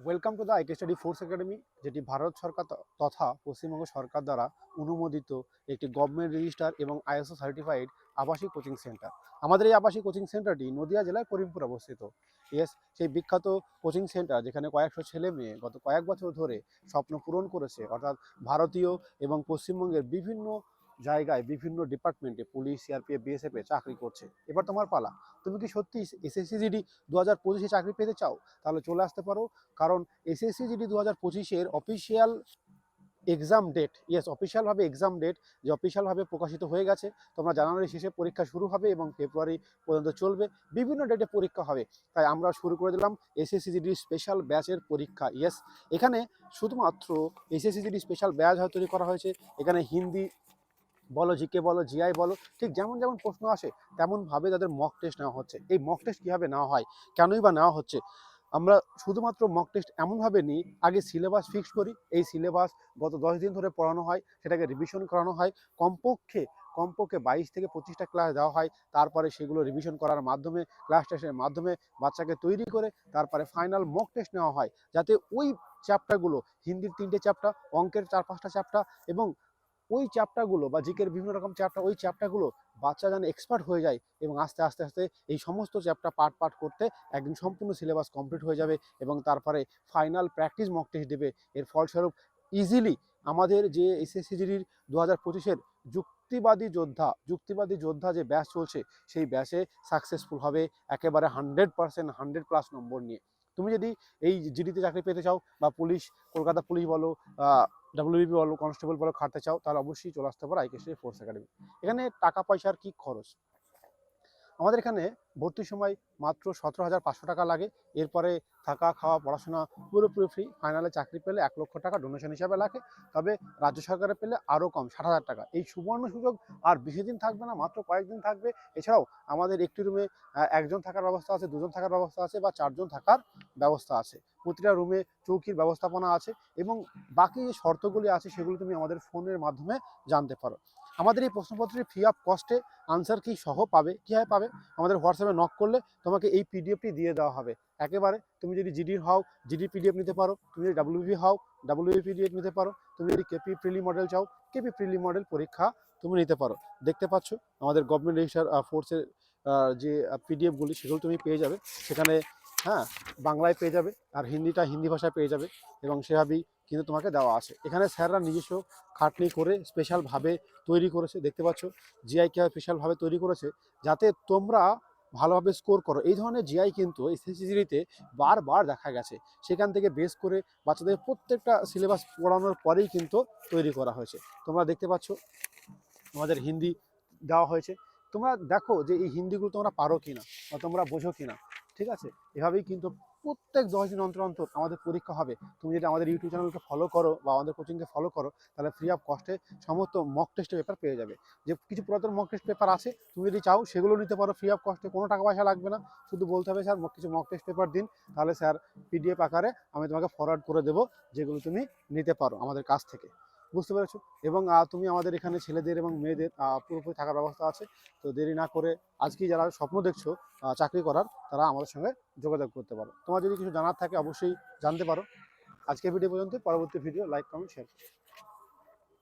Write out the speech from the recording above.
Welcome to the IK study force academy যেটি ভারত সরকার তথা পশ্চিমবঙ্গ সরকার দ্বারা অনুমোদিত একটি গভর্নমেন্ট রেজিস্টার এবং আইএসও সার্টিফাইড আবাসিক কোচিং সেন্টার আমাদের এই আবাসিক কোচিং সেন্টারটি নদিয়া জেলার করিমপুর অবস্থিত। ইয়েস সেই বিখ্যাত কোচিং সেন্টার যেখানে কয়েকশো ছেলে মেয়ে গত কয়েক বছর ধরে স্বপ্ন পূরণ করেছে। অর্থাৎ ভারতীয় এবং পশ্চিমবঙ্গের বিভিন্ন জায়গায় বিভিন্ন ডিপার্টমেন্টে পুলিশ, সিআরপিএফ, বিএসএফ এ চাকরি করছে। এবার তোমার পালা। তুমি কি সত্যি এসএসসি জিডি দু হাজার পঁচিশে চাকরি পেতে চাও? তাহলে চলে আসতে পারো। কারণ এসএসসি জিডি দু হাজার পঁচিশের অফিসিয়াল এক্সাম ডেট ইয়েস অফিসিয়ালভাবে এক্সাম ডেট যে অফিসিয়ালভাবে প্রকাশিত হয়ে গেছে। তোমরা জানুয়ারি শেষে পরীক্ষা শুরু হবে এবং ফেব্রুয়ারি পর্যন্ত চলবে। বিভিন্ন ডেটে পরীক্ষা হবে। তাই আমরা শুরু করে দিলাম এসএসসি জিডি স্পেশাল ব্যাচের পরীক্ষা ইয়েস এখানে শুধুমাত্র এসএসসি জিডি স্পেশাল ব্যাচ হয় তৈরি করা হয়েছে। এখানে হিন্দি বলো জিকে বলো, জিআই বলো, ঠিক যেমন যেমন প্রশ্ন আসে তেমনভাবে তাদের মক টেস্ট নেওয়া হচ্ছে। এই মক টেস্ট কীভাবে নেওয়া হয়? কেনই বা নেওয়া হচ্ছে? আমরা শুধুমাত্র মক টেস্ট এমনভাবে নিই, আগে সিলেবাস ফিক্স করি, এই সিলেবাস গত দশ দিন ধরে পড়ানো হয়, সেটাকে রিভিশন করানো হয়। কমপক্ষে কমপক্ষে বাইশ থেকে পঁচিশটা ক্লাস দেওয়া হয়, তারপরে সেগুলো রিভিশন করার মাধ্যমে ক্লাস টেস্টের মাধ্যমে বাচ্চাকে তৈরি করে, তারপরে ফাইনাল মক টেস্ট নেওয়া হয়। যাতে ওই চ্যাপ্টারগুলো হিন্দির তিনটে চ্যাপ্টার অঙ্কের চার পাঁচটা চ্যাপ্টার এবং ওই চ্যাপ্টারগুলো বা জিকের বিভিন্ন রকম চ্যাপ্টার, ওই চ্যাপ্টারগুলো বাচ্চা যেন এক্সপার্ট হয়ে যায় এবং আস্তে আস্তে আস্তে এই সমস্ত চ্যাপ্টার পার্ট পার্ট করতে একদিন সম্পূর্ণ সিলেবাস কমপ্লিট হয়ে যাবে এবং তারপরে ফাইনাল প্র্যাকটিস মক টেস্ট দেবে। এর ফলস্বরূপ ইজিলি আমাদের যে এসএসসিজির দু হাজার পঁচিশের যুক্তিবাদী যোদ্ধা যুক্তিবাদী যোদ্ধা যে ব্যাচ চলছে, সেই ব্যাচে সাকসেসফুল হবে একেবারে হান্ড্রেড পার্সেন্ট হান্ড্রেড প্লাস নম্বর নিয়ে। তুমি যদি এই জিডিতে চাকরি পেতে চাও বা পুলিশ, কলকাতা পুলিশ বলো ডাব্লিউবিপি বলো কনস্টেবল বলো খাটতে চাও, তাহলে অবশ্যই চলে আসতে পারো আইকেশ্রী ফোর্স একাডেমি এখানে টাকা পয়সার কি খরচ? আমাদের এখানে ভর্তির সময় মাত্র সতেরো হাজার পাঁচশো টাকা লাগে। এরপরে থাকা, খাওয়া, পড়াশোনা পুরোপুরি ফ্রি ফাইনালে চাকরি পেলে এক লক্ষ টাকা ডোনেশন হিসাবে লাগে। তবে রাজ্য সরকারের পেলে আরও কম, ষাট হাজার টাকা। এই সুবর্ণ সুযোগ আর বেশি দিন থাকবে না, মাত্র কয়েকদিন থাকবে। এছাড়াও আমাদের একটি রুমে একজন থাকার ব্যবস্থা আছে, দুজন থাকার ব্যবস্থা আছে বা চারজন থাকার ব্যবস্থা আছে। প্রতিটা রুমে চৌকির ব্যবস্থাপনা আছে এবং বাকি যে শর্তগুলি আছে সেগুলো তুমি আমাদের ফোনের মাধ্যমে জানতে পারো। আমাদের এই প্রশ্নপত্রের ফ্রি অফ কস্টে আনসার কি সহ পাবে? কীভাবে পাবে? আমাদের হোয়াটসঅ্যাপে নক করলে তোমাকে এই পিডিএফটি দিয়ে দেওয়া হবে। একেবারে তুমি যদি জিডির হও জিডি পিডিএফ নিতে পারো। তুমি যদি ডাব্লিউবি হও ডাব্লিউবি পিডিএফ নিতে পারো। তুমি যদি কেপি প্রিলি মডেল চাও কেপি প্রিলি মডেল পরীক্ষা তুমি নিতে পারো। দেখতে পাচ্ছ, আমাদের গভর্নমেন্ট রেজিস্টার ফোর্সের যে পিডিএফগুলি সেগুলো তুমি পেয়ে যাবে। সেখানে হ্যাঁ বাংলায় পেয়ে যাবে আর হিন্দিটা হিন্দি ভাষায় পেয়ে যাবে এবং সেভাবেই কিন্তু তোমাকে দেওয়া আছে। এখানে স্যাররা নিজস্ব খাটনি করে স্পেশালভাবে তৈরি করেছে। দেখতে পাচ্ছ জিআই কে স্পেশালভাবে তৈরি করেছে। যাতে তোমরা ভালোভাবে স্কোর করো। এই ধরনের জিআই কিন্তু এসএসসিজিতে বারবার দেখা গেছে। সেখান থেকে বেস করে বাচ্চাদের প্রত্যেকটা সিলেবাস পড়ানোর পরেই কিন্তু তৈরি করা হয়েছে। তোমরা দেখতে পাচ্ছ আমাদের হিন্দি দেওয়া হয়েছে। তোমরা দেখো যে এই হিন্দিগুলো তোমরা পারো কিনা বা তোমরা বোঝো কিনা। ঠিক আছে? এভাবেই কিন্তু প্রত্যেক দশ দিন অন্তর অন্তর আমাদের পরীক্ষা হবে। তুমি যদি আমাদের ইউটিউব চ্যানেলকে ফলো করো বা আমাদের কোচিংকে ফলো করো, তাহলে ফ্রি অফ কস্টে সমস্ত মক টেস্টের পেপার পেয়ে যাবে। যে কিছু পুরাতন মক টেস্ট পেপার আছে, তুমি যদি চাও সেগুলো নিতে পারো ফ্রি অফ কস্টে কোনো টাকা পয়সা লাগবে না। শুধু বলতে হবে স্যার, কিছু মক টেস্ট পেপার দিন, তাহলে স্যার পিডিএফ আকারে আমি তোমাকে ফরওয়ার্ড করে দেবো, যেগুলো তুমি নিতে পারো আমাদের কাছ থেকে। বুঝতে পেরেছ? এবং তুমি আমাদের এখানে ছেলেদের এবং মেয়েদের পুরোপুরি থাকার ব্যবস্থা আছে। তো দেরি না করে আজকে যারা স্বপ্ন দেখছ চাকরি করার, তারা আমাদের সঙ্গে যোগাযোগ করতে পারো। তোমার যদি কিছু জানার থাকে, অবশ্যই জানতে পারো। আজকের ভিডিও পর্যন্ত পরবর্তী ভিডিও লাইক কমেন্ট শেয়ার